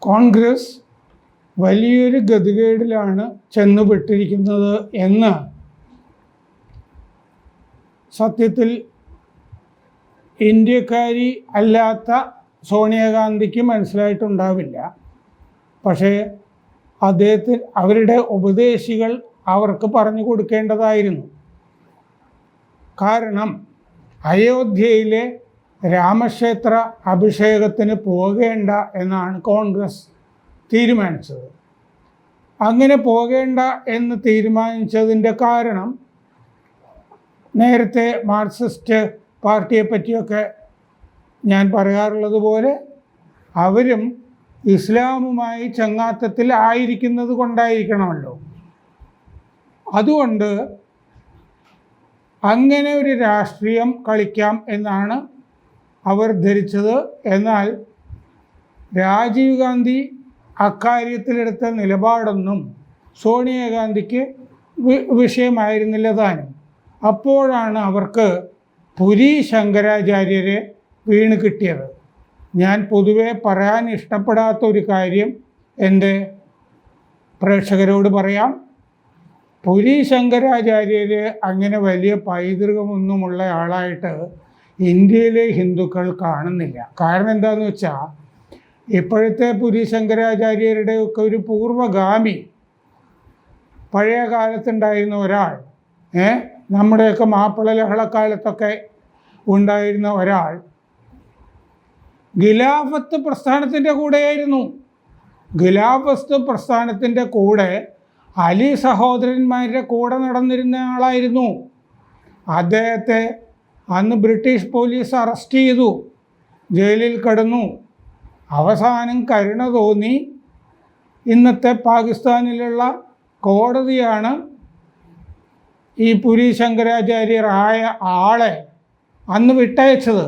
കോൺഗ്രസ് വലിയൊരു ഗതികേടിലാണ് ചെന്നുപെട്ടിരിക്കുന്നത് എന്ന് സത്യത്തിൽ ഇന്ത്യക്കാരി അല്ലാത്ത സോണിയാഗാന്ധിക്ക് മനസ്സിലായിട്ടുണ്ടാവില്ല. പക്ഷേ അദ്ദേഹത്തിന് അവരുടെ ഉപദേശികൾ അവർക്ക് പറഞ്ഞു കൊടുക്കേണ്ടതായിരുന്നു. കാരണം അയോധ്യയിലെ രാമക്ഷേത്ര അഭിഷേകത്തിന് പോകേണ്ട എന്നാണ് കോൺഗ്രസ് തീരുമാനിച്ചത്. അങ്ങനെ പോകേണ്ട എന്ന് തീരുമാനിച്ചതിന്റെ കാരണം നേരത്തെ മാർക്സിസ്റ്റ് പാർട്ടിയെ പറ്റിയൊക്കെ ഞാൻ പറയാറുള്ളത് പോലെ അവരും ഇസ്ലാമുമായി ചങ്ങാത്തത്തിൽ ആയിരിക്കുന്നത് കൊണ്ടായിരിക്കണമല്ലോ. അതുകൊണ്ട് അങ്ങനെ ഒരു രാഷ്ട്രീയം കളിക്കാം എന്നാണ് അവർ ധരിച്ചത്. എന്നാൽ രാജീവ് ഗാന്ധി അക്കാര്യത്തിലെടുത്ത നിലപാടൊന്നും സോണിയാഗാന്ധിക്ക് വിഷയമായിരുന്നില്ല താനും. അപ്പോഴാണ് അവർക്ക് പുരി ശങ്കരാചാര്യരെ വീണ് കിട്ടിയത്. ഞാൻ പൊതുവെ പറയാൻ ഇഷ്ടപ്പെടാത്ത ഒരു കാര്യം എന്റെ പ്രേക്ഷകരോട് പറയാം. പുരി ശങ്കരാചാര്യര് അങ്ങനെ വലിയ പൈതൃകമൊന്നുമുള്ള ആളായിട്ട് ഇന്ത്യയിലെ ഹിന്ദുക്കൾ കാണുന്നില്ല. കാരണം എന്താണെന്ന് വെച്ചാൽ ഇപ്പോഴത്തെ പുരി ശങ്കരാചാര്യരുടെ ഒക്കെ ഒരു പൂർവഗാമി പഴയ കാലത്തുണ്ടായിരുന്ന ഒരാൾ ഏ നമ്മുടെയൊക്കെ മാപ്പിള ലഹളക്കാലത്തൊക്കെ ഉണ്ടായിരുന്ന ഒരാൾ ഖിലാഫത്ത് പ്രസ്ഥാനത്തിന്റെ കൂടെയായിരുന്നു. ഖിലാഫത്ത് പ്രസ്ഥാനത്തിന്റെ കൂടെ അലി സഹോദരന്മാരുടെ കൂടെ നടന്നിരുന്ന ആളായിരുന്നു. അദ്ദേഹത്തെ അന്ന് ബ്രിട്ടീഷ് പോലീസ് അറസ്റ്റ് ചെയ്തു. ജയിലിൽ കടന്നു. അവസാനം കരുണ തോന്നി. ഇന്നത്തെ പാകിസ്ഥാനിലുള്ള കോടതിയാണ് ഈ പുരി ശങ്കരാചാര്യർ ആയ ആളെ അന്ന് വിട്ടയച്ചത്.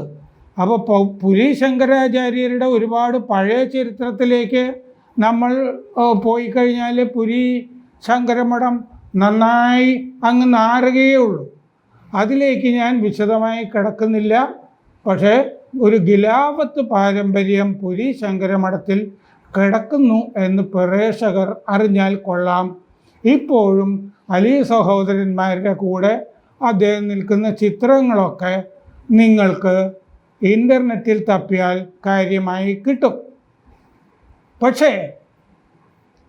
അപ്പോൾ പുരി ശങ്കരാചാര്യരുടെ ഒരുപാട് പഴയ ചരിത്രത്തിലേക്ക് നമ്മൾ പോയി കഴിഞ്ഞാൽ പുരി ശങ്കരമഠം നന്നായി അങ്ങ് നാറുകയേ ഉള്ളൂ. അതിലേക്ക് ഞാൻ വിശദമായി കിടക്കുന്നില്ല. പക്ഷേ ഒരു ഗിലാപത്ത് പാരമ്പര്യം പുരി ശങ്കരമഠത്തിൽ കിടക്കുന്നു എന്ന് പ്രേക്ഷകർ അറിഞ്ഞാൽ കൊള്ളാം. ഇപ്പോഴും അലി സഹോദരന്മാരുടെ കൂടെ അദ്ദേഹം നിൽക്കുന്ന ചിത്രങ്ങളൊക്കെ നിങ്ങൾക്ക് ഇന്റർനെറ്റിൽ തപ്പിയാൽ കാര്യമായി കിട്ടും. പക്ഷേ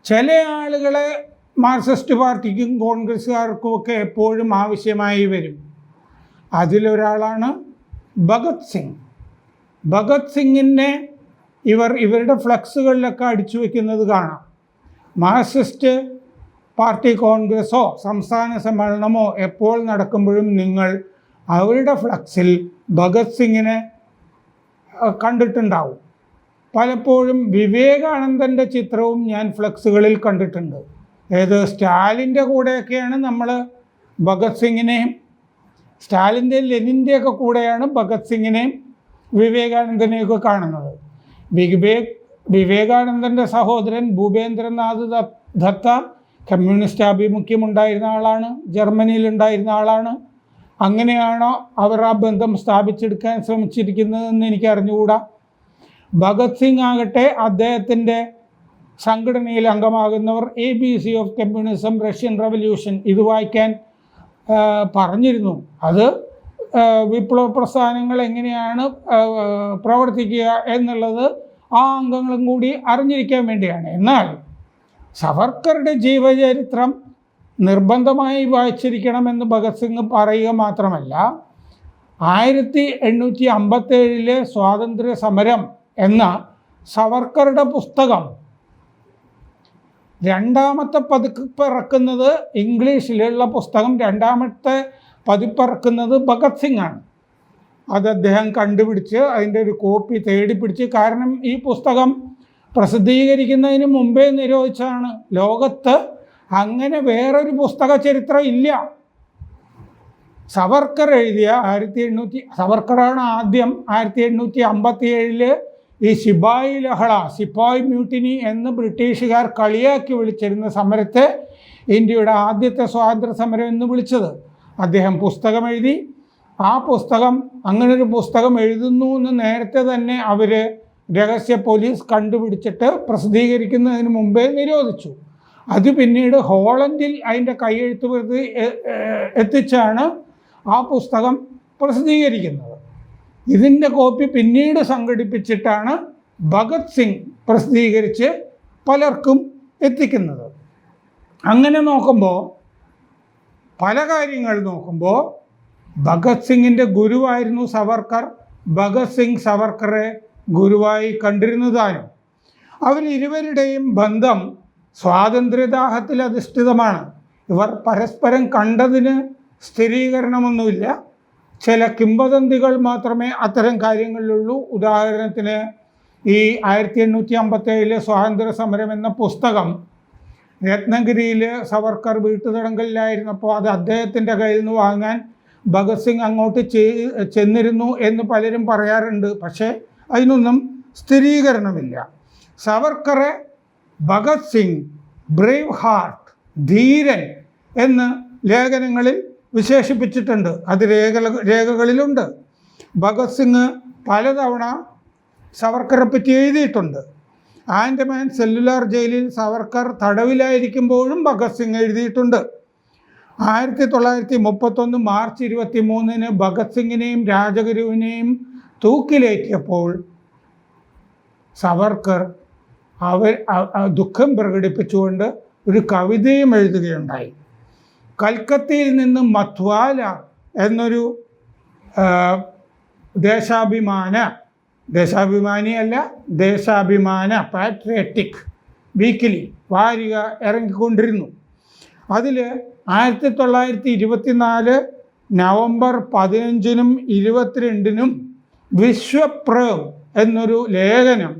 ചില ആളുകളെ മാർക്സിസ്റ്റ് പാർട്ടിക്കും കോൺഗ്രസ്സുകാർക്കും ഒക്കെ എപ്പോഴും ആവശ്യമായി വരും. അതിലൊരാളാണ് ഭഗത് സിംഗ്. ഭഗത് സിംഗിനെ ഇവർ ഇവരുടെ ഫ്ലക്സുകളിലൊക്കെ അടിച്ചു വയ്ക്കുന്നത് കാണാം. മാർക്സിസ്റ്റ് പാർട്ടി കോൺഗ്രസ്സോ സംസ്ഥാന സമ്മേളനമോ എപ്പോൾ നടക്കുമ്പോഴും നിങ്ങൾ അവരുടെ ഫ്ലക്സിൽ ഭഗത് സിംഗിനെ കണ്ടിട്ടുണ്ടാവും. പലപ്പോഴും വിവേകാനന്ദന്റെ ചിത്രവും ഞാൻ ഫ്ലക്സുകളിൽ കണ്ടിട്ടുണ്ട്. ഏത് സ്റ്റാലിന്റെ കൂടെയൊക്കെയാണ് നമ്മൾ ഭഗത് സിംഗിനെയും സ്റ്റാലിന്റെ ലെനിന്റെയൊക്കെ കൂടെയാണ് ഭഗത് സിംഗിനെയും വിവേകാനന്ദനെയൊക്കെ കാണുന്നത്. വിവേക് വിവേകാനന്ദന്റെ സഹോദരൻ ഭൂപേന്ദ്രനാഥ് ദത്ത കമ്മ്യൂണിസ്റ്റ് ആഭിമുഖ്യം ഉണ്ടായിരുന്ന ആളാണ് ജർമ്മനിയിൽ ഉണ്ടായിരുന്ന ആളാണ്. അങ്ങനെയാണോ അവർ ആ ബന്ധം സ്ഥാപിച്ചെടുക്കാൻ ശ്രമിച്ചിരിക്കുന്നതെന്ന് എനിക്ക് അറിഞ്ഞുകൂടാ ഭഗത് സിംഗ് ആകട്ടെ അദ്ദേഹത്തിന്റെ സംഘടനയിൽ അംഗമാകുന്നവർ A B C of communism Russian revolution ഇത് വായിക്കാൻ പറഞ്ഞിരുന്നു. അത് വിപ്ലവ പ്രസ്ഥാനങ്ങൾ എങ്ങനെയാണ് പ്രവർത്തിക്കുക എന്നുള്ളത് ആ അംഗങ്ങളും കൂടി അറിഞ്ഞിരിക്കാൻ വേണ്ടിയാണ്. എന്നാൽ സവർക്കറുടെ ജീവചരിത്രം നിർബന്ധമായി വായിച്ചിരിക്കണമെന്ന് ഭഗത് സിംഗ് പറയുക മാത്രമല്ല ആയിരത്തി എണ്ണൂറ്റി അമ്പത്തേഴിലെ സ്വാതന്ത്ര്യ സമരം എന്ന സവർക്കറുടെ പുസ്തകം രണ്ടാമത്തെ പതിപ്പ് ഇറക്കുന്നത് ഇംഗ്ലീഷിലുള്ള പുസ്തകം രണ്ടാമത്തെ പതിപ്പിറക്കുന്നത് ഭഗത് സിംഗ് ആണ് അത് അദ്ദേഹം കണ്ടുപിടിച്ച് അതിന്റെ ഒരു കോപ്പി തേടി പിടിച്ച് കാരണം ഈ പുസ്തകം പ്രസിദ്ധീകരിക്കുന്നതിന് മുമ്പേ നിരോധിച്ചതാണ്. ലോകത്ത് അങ്ങനെ വേറൊരു പുസ്തക ചരിത്രം ഇല്ല. സവർക്കർ എഴുതിയ ആയിരത്തി എണ്ണൂറ്റി സവർക്കറാണ് ആദ്യം ആയിരത്തി എണ്ണൂറ്റി അമ്പത്തി ഏഴിൽ ഈ സിപായി ലഹള സിപ്പായ് മ്യൂട്ടിനി എന്ന് ബ്രിട്ടീഷുകാർ കളിയാക്കി വിളിച്ചിരുന്ന സമരത്തെ ഇന്ത്യയുടെ ആദ്യത്തെ സ്വാതന്ത്ര്യ സമരം എന്ന് വിളിച്ചത്. അദ്ദേഹം പുസ്തകം എഴുതി. ആ പുസ്തകം അങ്ങനൊരു പുസ്തകം എഴുതുന്നു എന്ന് നേരത്തെ തന്നെ അവർ രഹസ്യ പോലീസ് കണ്ടുപിടിച്ചിട്ട് പ്രസിദ്ധീകരിക്കുന്നതിന് മുമ്പേ നിരോധിച്ചു. അത് പിന്നീട് ഹോളണ്ടിൽ അതിന്റെ കൈയെഴുത്ത് എത്തിച്ചാണ് ആ പുസ്തകം പ്രസിദ്ധീകരിക്കുന്നത്. ഇതിന്റെ കോപ്പി പിന്നീട് സംഘടിപ്പിച്ചിട്ടാണ് ഭഗത് സിംഗ് പ്രസിദ്ധീകരിച്ച് പലർക്കും എത്തിക്കുന്നത്. അങ്ങനെ നോക്കുമ്പോൾ പല കാര്യങ്ങൾ നോക്കുമ്പോൾ ഭഗത് സിംഗിന്റെ ഗുരുവായിരുന്നു സവർക്കർ. ഭഗത് സിംഗ് സവർക്കറെ ഗുരുവായി കണ്ടിരുന്നതാനും അവരിരുവരുടെയും ബന്ധം സ്വാതന്ത്ര്യദാഹത്തിൽ അധിഷ്ഠിതമാണ്. ഇവർ പരസ്പരം കണ്ടതിന് സ്ഥിരീകരണമൊന്നുമില്ല. ചില കിംവദന്തികൾ മാത്രമേ അത്തരം കാര്യങ്ങളിലുള്ളൂ. ഉദാഹരണത്തിന് ഈ ആയിരത്തി എണ്ണൂറ്റി അമ്പത്തേഴിലെ സ്വാതന്ത്ര്യ സമരം എന്ന പുസ്തകം രത്നഗിരിയിൽ സവർക്കർ വീട്ടുതടങ്കലിലായിരുന്നപ്പോൾ അത് അദ്ദേഹത്തിന്റെ കയ്യിൽ നിന്ന് വാങ്ങാൻ ഭഗത് സിംഗ് അങ്ങോട്ട് ചെന്നിരുന്നു എന്ന് പലരും പറയാറുണ്ട്. പക്ഷേ അതിനൊന്നും സ്ഥിരീകരണമില്ല. സവർക്കറെ ഭഗത് സിംഗ് ബ്രേവ് ഹാർട്ട് ധീരൻ എന്ന് ലേഖനങ്ങളിൽ വിശേഷിപ്പിച്ചിട്ടുണ്ട്. അത് രേഖ രേഖകളിലുണ്ട്. ഭഗത് സിംഗ് പലതവണ സവർക്കറെ പറ്റി എഴുതിയിട്ടുണ്ട്. ആൻഡമാൻ സെല്ലുലാർ ജയിലിൽ സവർക്കർ തടവിലായിരിക്കുമ്പോഴും ഭഗത് സിംഗ് എഴുതിയിട്ടുണ്ട്. ആയിരത്തി തൊള്ളായിരത്തി മുപ്പത്തൊന്ന് മാർച്ച് ഇരുപത്തി മൂന്നിന് ഭഗത് സിംഗിനെയും രാജഗുരുവിനെയും തൂക്കിലേറ്റിയപ്പോൾ സവർക്കർ അവർ ദുഃഖം പ്രകടിപ്പിച്ചുകൊണ്ട് ഒരു കവിതയും എഴുതുകയുണ്ടായി. കൽക്കത്തയിൽ നിന്ന് മത്വാല എന്നൊരു ദേശാഭിമാന ദേശാഭിമാന ദേശാഭിമാനിയല്ല ദേശാഭിമാന പാട്രിയറ്റിക് വീക്കിലി വാരിക ഇറങ്ങിക്കൊണ്ടിരുന്നു. അതിൽ ആയിരത്തി തൊള്ളായിരത്തി ഇരുപത്തിനാല് നവംബർ പതിനഞ്ചിനും ഇരുപത്തിരണ്ടിനും വിശ്വപ്രവ് എന്നൊരു ലേഖനം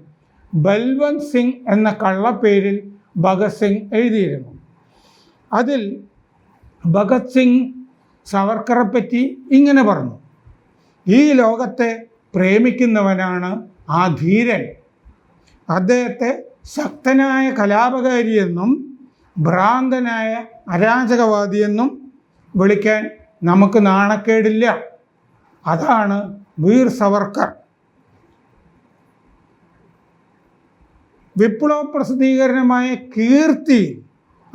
ബൽവന്ത് സിംഗ് എന്ന കള്ളപ്പേരിൽ ഭഗത് സിംഗ് എഴുതിയിരുന്നു. അതിൽ ഭഗത് സിംഗ് സവർക്കറെ പറ്റി ഇങ്ങനെ പറഞ്ഞു. ഈ ലോകത്തെ പ്രേമിക്കുന്നവനാണ് ആ ധീരൻ. അദ്ദേഹത്തെ ശക്തനായ കലാപകാരിയെന്നും ഭ്രാന്തനായ അരാജകവാദിയെന്നും വിളിക്കാൻ നമുക്ക് നാണക്കേടില്ല. അതാണ് വീർ സവർക്കർ. വിപ്ലവ പ്രസിദ്ധീകരണമായ കീർത്തി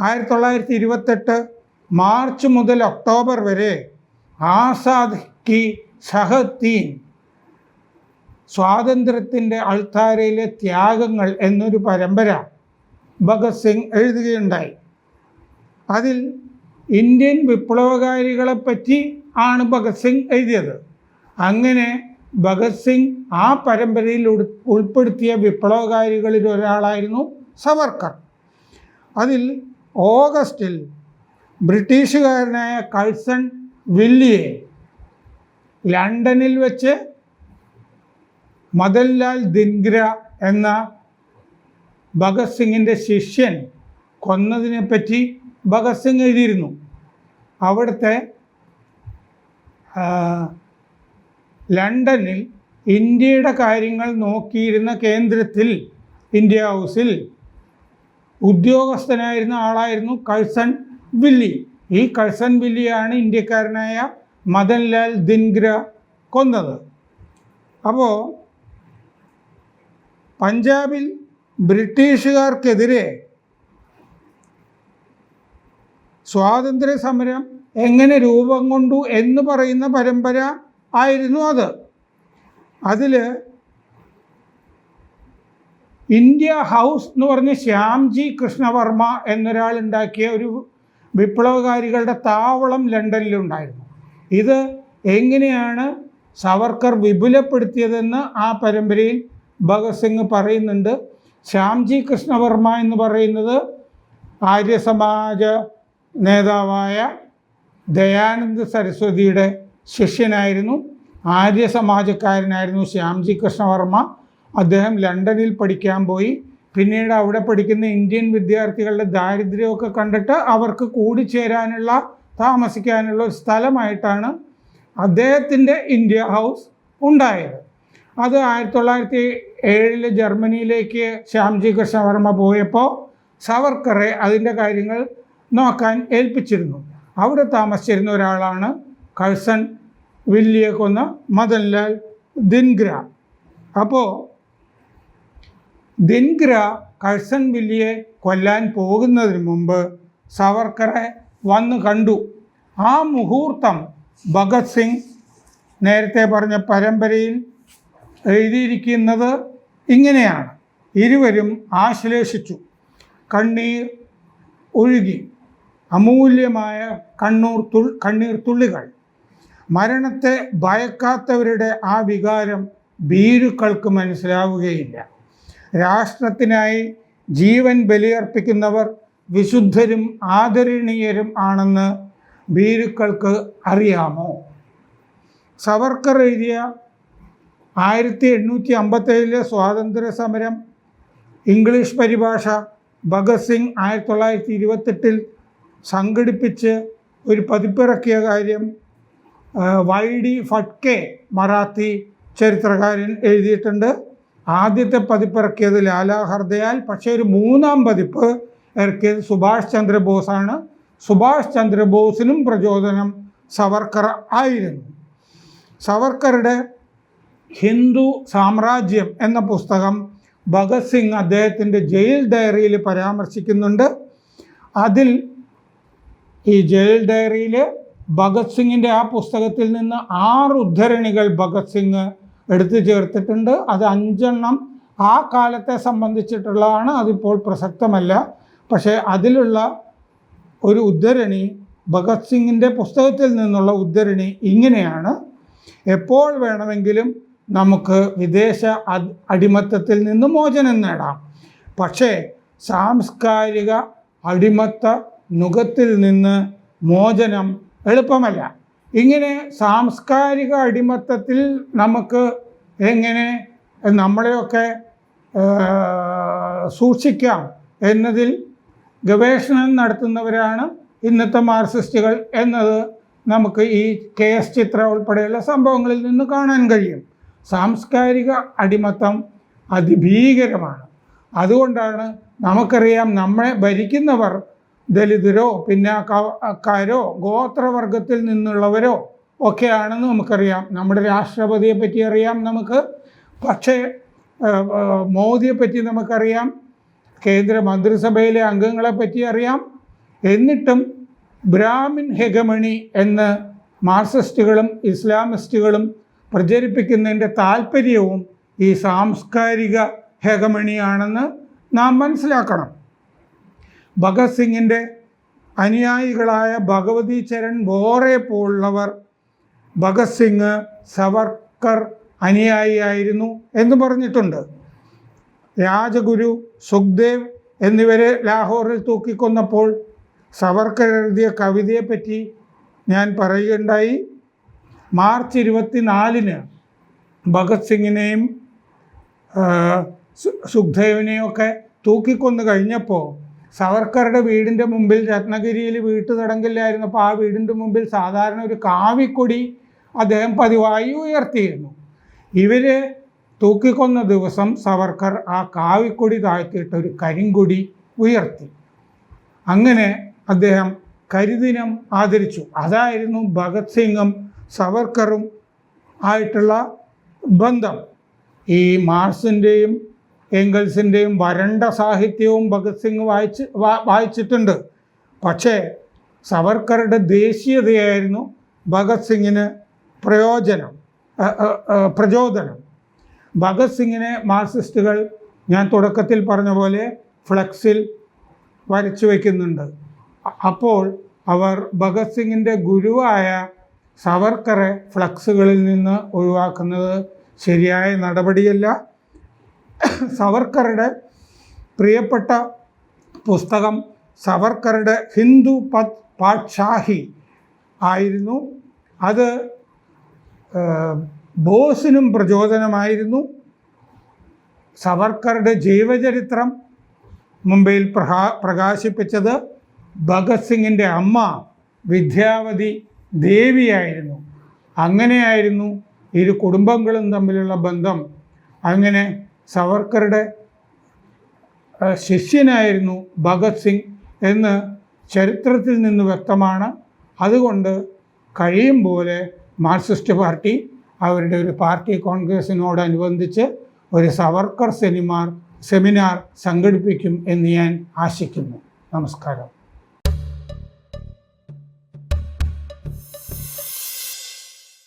ആയിരത്തി തൊള്ളായിരത്തി ഇരുപത്തെട്ട് മാർച്ച് മുതൽ ഒക്ടോബർ വരെ ആസാദ് കി സഹത്തീൻ സ്വാതന്ത്ര്യത്തിന്റെ അൾത്താരയിലെ ത്യാഗങ്ങൾ എന്നൊരു പരമ്പര ഭഗത് സിംഗ് എഴുതുകയുണ്ടായി. അതിൽ ഇന്ത്യൻ വിപ്ലവകാരികളെപ്പറ്റി ആണ് ഭഗത് സിംഗ് എഴുതിയത്. അങ്ങനെ ഭഗത് സിംഗ് ആ പരമ്പരയിൽ ഉൾ- ഉൾപ്പെടുത്തിയ വിപ്ലവകാരികളിൽ ഒരാളായിരുന്നു സവർക്കർ. അതിൽ ഓഗസ്റ്റിൽ ബ്രിട്ടീഷുകാരനായ കൾസൺ വില്ലിയെ ലണ്ടനിൽ വെച്ച് മദൻലാൽ ദിൻഗ്ര എന്ന ഭഗത് സിംഗിന്റെ ശിഷ്യൻ കൊന്നതിനെപ്പറ്റി ഭഗത് സിംഗ് എഴുതിയിരുന്നു. അവിടുത്തെ ലണ്ടനിൽ ഇന്ത്യയുടെ കാര്യങ്ങൾ നോക്കിയിരുന്ന കേന്ദ്രത്തിൽ ഇന്ത്യ ഹൗസിൽ ഉദ്യോഗസ്ഥനായിരുന്ന ആളായിരുന്നു കഴ്സൺ വില്ലി. ഈ കഴ്സൺ വില്ലിയാണ് ഇന്ത്യക്കാരനായ മദൻലാൽ ദിൻഗ്ര കൊന്നത്. അപ്പോൾ പഞ്ചാബിൽ ബ്രിട്ടീഷുകാർക്കെതിരെ സ്വാതന്ത്ര്യ സമരം എങ്ങനെ രൂപം കൊണ്ടു എന്ന് പറയുന്ന പരമ്പര ആയിരുന്നു അത്. അതിൽ ഇന്ത്യ ഹൗസ് എന്ന് പറഞ്ഞ് ശ്യാംജി കൃഷ്ണവർമ്മ എന്നൊരാൾ ഉണ്ടാക്കിയ ഒരു വിപ്ലവകാരികളുടെ താവളം ലണ്ടനിലുണ്ടായിരുന്നു. ഇത് എങ്ങനെയാണ് സവർക്കർ വിപുലപ്പെടുത്തിയതെന്ന് ആ പരമ്പരയിൽ ഭഗത് സിംഗ് പറയുന്നുണ്ട്. ശ്യാംജി കൃഷ്ണവർമ്മ എന്ന് പറയുന്നത് ആര്യസമാജ നേതാവായ ദയാനന്ദ സരസ്വതിയുടെ ശിഷ്യനായിരുന്നു. ആര്യ സമാജക്കാരനായിരുന്നു ശ്യാംജി കൃഷ്ണവർമ്മ. അദ്ദേഹം ലണ്ടനിൽ പഠിക്കാൻ പോയി. പിന്നീട് അവിടെ പഠിക്കുന്ന ഇന്ത്യൻ വിദ്യാർത്ഥികളുടെ ദാരിദ്ര്യമൊക്കെ കണ്ടിട്ട് അവർക്ക് കൂടിച്ചേരാനുള്ള താമസിക്കാനുള്ള ഒരു സ്ഥലമായിട്ടാണ് അദ്ദേഹത്തിന്റെ ഇന്ത്യ ഹൗസ് ഉണ്ടായത്. അത് ആയിരത്തി തൊള്ളായിരത്തി ഏഴിൽ ജർമ്മനിയിലേക്ക് ശ്യാംജി കൃഷ്ണവർമ്മ പോയപ്പോൾ സവർക്കറെ അതിന്റെ കാര്യങ്ങൾ നോക്കാൻ ഏൽപ്പിച്ചിരുന്നു. അവിടെ താമസിച്ചിരുന്ന ഒരാളാണ് കഴ്സൺ വില്ലിയെ കൊന്ന മദൻലാൽ ദിൻഗ്ര. അപ്പോൾ ദിൻഗ്ര കഴ്സൺ വില്ലിയെ കൊല്ലാൻ പോകുന്നതിന് മുമ്പ് സവർക്കറെ വന്നു കണ്ടു. ആ മുഹൂർത്തം ഭഗത് സിംഗ് നേരത്തെ പറഞ്ഞ പരമ്പരയിൽ എഴുതിയിരിക്കുന്നത് ഇങ്ങനെയാണ്. ഇരുവരും ആശ്ലേഷിച്ചു. കണ്ണീർ ഒഴുകി. അമൂല്യമായ കണ്ണൂർ തുൾ കണ്ണീർ തുള്ളികൾ. മരണത്തെ ഭയക്കാത്തവരുടെ ആ വികാരം ഭീരുക്കൾക്ക് മനസ്സിലാവുകയില്ല. രാഷ്ട്രത്തിനായി ജീവൻ ബലിയർപ്പിക്കുന്നവർ വിശുദ്ധരും ആദരണീയരും ആണെന്ന് ഭീരുക്കൾക്ക് അറിയാമോ? സവർക്കർ എഴുതിയ ആയിരത്തി എണ്ണൂറ്റി അമ്പത്തേഴിലെ സ്വാതന്ത്ര്യ സമരം ഇംഗ്ലീഷ് പരിഭാഷ ഭഗത് സിംഗ് ആയിരത്തി തൊള്ളായിരത്തി ഇരുപത്തെട്ടിൽ സംഘടിപ്പിച്ച് ഒരു പതിപ്പിറക്കിയ കാര്യം വൈ ഡി ഫട്കെ മറാത്തി ചരിത്രകാരൻ എഴുതിയിട്ടുണ്ട്. ആദ്യത്തെ പതിപ്പ് ഇറക്കിയത് ലാലാ ഹർദയാൽ പക്ഷേ ഒരു മൂന്നാം പതിപ്പ് ഇറക്കിയത് സുഭാഷ് ചന്ദ്രബോസാണ്. സുഭാഷ് ചന്ദ്രബോസിനും പ്രചോദനം സവർക്കർ ആയിരുന്നു. സവർക്കറുടെ ഹിന്ദു സാമ്രാജ്യം എന്ന പുസ്തകം ഭഗത് സിംഗ് അദ്ദേഹത്തിന്റെ ജയിൽ ഡയറിയിൽ പരാമർശിക്കുന്നുണ്ട്. അതിൽ ഈ ജയിൽ ഡയറിയിൽ ഭഗത് സിംഗിന്റെ ആ പുസ്തകത്തിൽ നിന്ന് ആറ് ഉദ്ധരണികൾ ഭഗത് സിംഗ് എടുത്തു ചേർത്തിട്ടുണ്ട്. അത് അഞ്ചെണ്ണം ആ കാലത്തെ സംബന്ധിച്ചിട്ടുള്ളതാണ് അതിപ്പോൾ പ്രസക്തമല്ല. പക്ഷേ അതിലുള്ള ഒരു ഉദ്ധരണി ഭഗത് സിംഗിന്റെ പുസ്തകത്തിൽ നിന്നുള്ള ഉദ്ധരണി ഇങ്ങനെയാണ്. എപ്പോൾ വേണമെങ്കിലും നമുക്ക് വിദേശ അടിമത്തത്തിൽ നിന്ന് മോചനം നേടാം. പക്ഷേ സാംസ്കാരിക അടിമത്ത നുഖത്തിൽ നിന്ന് മോചനം എളുപ്പമല്ല. ഇങ്ങനെ സാംസ്കാരിക അടിമത്തത്തിൽ നമുക്ക് എങ്ങനെ നമ്മളെയൊക്കെ സൂക്ഷിക്കാം എന്നതിൽ ഗവേഷണം നടത്തുന്നവരാണ് ഇന്നത്തെ മാർക്സിസ്റ്റുകൾ എന്നത് നമുക്ക് ഈ കെ എസ് ചിത്ര ഉൾപ്പെടെയുള്ള സംഭവങ്ങളിൽ നിന്ന് കാണാൻ കഴിയും. സാംസ്കാരിക അടിമത്തം അതിഭീകരമാണ്. അതുകൊണ്ടാണ് നമുക്കറിയാം നമ്മളെ ഭരിക്കുന്നവർ ദലിതരോ പിന്നാക്കാരോ ഗോത്രവർഗത്തിൽ നിന്നുള്ളവരോ ഒക്കെയാണെന്ന് നമുക്കറിയാം. നമ്മുടെ രാഷ്ട്രപതിയെ പറ്റി അറിയാം നമുക്ക്. പക്ഷേ മോദിയെ പറ്റി നമുക്കറിയാം. കേന്ദ്ര മന്ത്രിസഭയിലെ അംഗങ്ങളെ പറ്റി അറിയാം. എന്നിട്ടും ബ്രാഹ്മിൻ ഹെഗമണി എന്ന് മാർക്സിസ്റ്റുകളും ഇസ്ലാമിസ്റ്റുകളും പ്രചരിപ്പിക്കുന്നതിന്റെ താല്പര്യവും ഈ സാംസ്കാരിക ഹെഗമണിയാണെന്ന് നാം മനസ്സിലാക്കണം. ഭഗത് സിംഗിന്റെ അനുയായികളായ ഭഗവതി ചരൺ ബോറെ പോലുള്ളവർ ഭഗത് സിംഗ് സവർക്കർ അനുയായിയായിരുന്നു എന്ന് പറഞ്ഞിട്ടുണ്ട്. രാജഗുരു സുഖ്ദേവ് എന്നിവരെ ലാഹോറിൽ തൂക്കിക്കൊന്നപ്പോൾ സവർക്കർ എഴുതിയ കവിതയെപ്പറ്റി ഞാൻ പറയുകയുണ്ടായി. മാർച്ച് ഇരുപത്തിനാലിന് ഭഗത് സിംഗിനെയും സുഖ്ദേവിനെയും ഒക്കെ തൂക്കിക്കൊന്നു കഴിഞ്ഞപ്പോൾ സവർക്കറുടെ വീടിന്റെ മുമ്പിൽ രത്നഗിരിയിൽ വീട്ടുതടങ്കലിലായിരുന്നപ്പോൾ ആ വീടിന്റെ മുമ്പിൽ സാധാരണ ഒരു കാവിക്കൊടി അദ്ദേഹം പതിവായി ഉയർത്തിയിരുന്നു. ഇവർ തൂക്കിക്കൊന്ന ദിവസം സവർക്കർ ആ കാവിക്കൊടി താഴ്ത്തിയിട്ട് ഒരു കരിങ്കൊടി ഉയർത്തി. അങ്ങനെ അദ്ദേഹം കരിദിനം ആദരിച്ചു. അതായിരുന്നു ഭഗത് സിംഗും സവർക്കറും ആയിട്ടുള്ള ബന്ധം. ഈ മാർസിന്റെയും എംഗൽസിന്റെയും വരണ്ട സാഹിത്യവും ഭഗത് സിംഗ് വായിച്ച് വായിച്ചിട്ടുണ്ട്. പക്ഷേ സവർക്കറുടെ ദേശീയതയായിരുന്നു ഭഗത് സിംഗിന് പ്രയോജനം പ്രചോദനം. ഭഗത് സിംഗിനെ മാർക്സിസ്റ്റുകൾ ഞാൻ തുടക്കത്തിൽ പറഞ്ഞ പോലെ ഫ്ലക്സിൽ വരച്ചു വയ്ക്കുന്നുണ്ട് അപ്പോൾ അവർ ഭഗത് സിംഗിന്റെ ഗുരുവായ സവർക്കറെ ഫ്ലക്സുകളിൽ നിന്ന് ഒഴിവാക്കുന്നത് ശരിയായ നടപടിയല്ല. സവർക്കറുടെ പ്രിയപ്പെട്ട പുസ്തകം സവർക്കറുടെ ഹിന്ദു പത് പാട്ഷാഹി ആയിരുന്നു. അത് ബോസിനും പ്രചോദനമായിരുന്നു. സവർക്കറുടെ ജീവചരിത്രം മുംബൈയിൽ പ്രഹാ പ്രകാശിപ്പിച്ചത് ഭഗത് സിംഗിന്റെ അമ്മ വിദ്യാവതി ദേവിയായിരുന്നു. അങ്ങനെയായിരുന്നു ഇരു കുടുംബങ്ങളും തമ്മിലുള്ള ബന്ധം. അങ്ങനെ സവർക്കറുടെ ശിഷ്യനായിരുന്നു ഭഗത് സിംഗ് എന്ന് ചരിത്രത്തിൽ നിന്ന് വ്യക്തമാണ്. അതുകൊണ്ട് കഴിയും പോലെ മാർക്സിസ്റ്റ് പാർട്ടി അവരുടെ ഒരു പാർട്ടി കോൺഗ്രസിനോടനുബന്ധിച്ച് ഒരു സവർക്കർ സെമിനാർ സെമിനാർ സംഘടിപ്പിക്കും എന്ന് ഞാൻ ആശിക്കുന്നു. നമസ്കാരം.